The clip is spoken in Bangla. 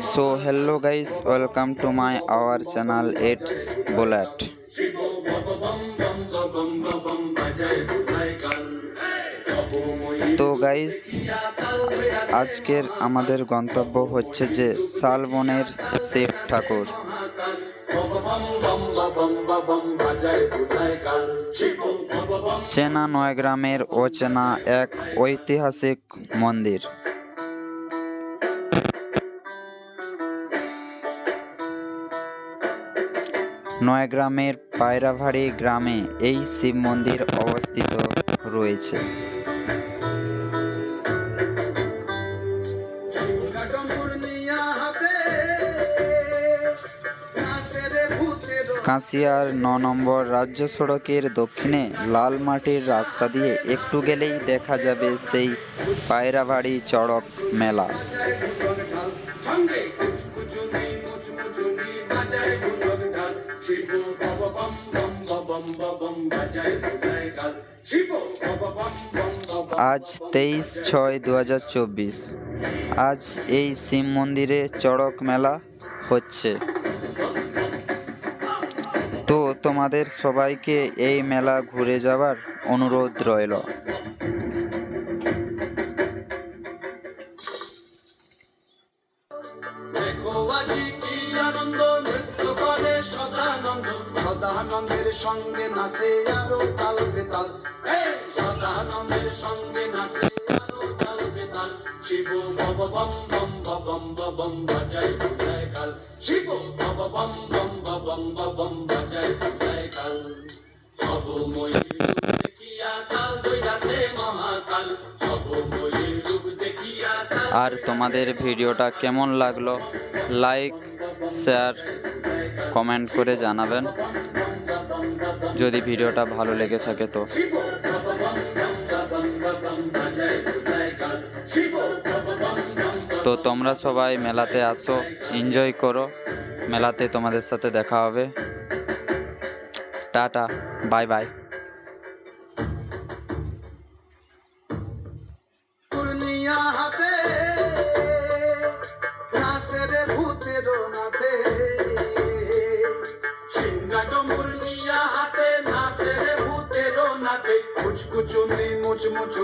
So hello guys, welcome to my our channel It's Bullet. তো গাইস আজকের আমাদের গন্তব্য হচ্ছে যে শালবনের শিব ঠাকুর চেনা নয়গ্রামের অচেনা এক ঐতিহাসিক মন্দির নয়গ্রামের পায়রাভাড়ি গ্রামে এই শিব মন্দির অবস্থিত রয়েছে। কাঁসিয়ার ন নম্বর রাজ্য সড়কের দক্ষিণে লাল মাটির রাস্তা দিয়ে একটু গেলেই দেখা যাবে সেই পায়রাবাড়ি চড়ক মেলা। আজ তেইশ ছয় দু হাজার চব্বিশ। আজ এই শিব মন্দিরে চড়ক মেলা হচ্ছে। তো তোমাদের সবাইকে এই মেলা ঘুরে যাবার অনুরোধ রইল। দেখো কি আনন্দ নৃত্য সদানন্দ। সদানন্দের সঙ্গে নাচে আরও তাল বেতাল। সদানন্দের সঙ্গে নাচে আরও তাল বেতাল। শিব বব বম বম বম বম বাজায় বুঝায় কাল। শিব বব বম বম বম বম বাজায় বুঝায় কাল। সব ময়ূর দেখিয়া কাল মহাকাল। সব ময়ূর দেখিয়া আর তোমাদের ভিডিওটা কেমন লাগল? লাইক শেয়ার কমেন্ট করে জানাবেন। যদি ভিডিওটা ভালো লেগে থাকে তো। তো তোমরা সবাই মেলাতে আসো এনজয় করো। মেলাতে তোমাদের সাথে দেখা হবে। টাটা, বাই বাই। হাতে ভূতের নাথে মুরনিয়া হাতে নাচের ভূতের নাথে কুচকুচুনি মুচমুচুনি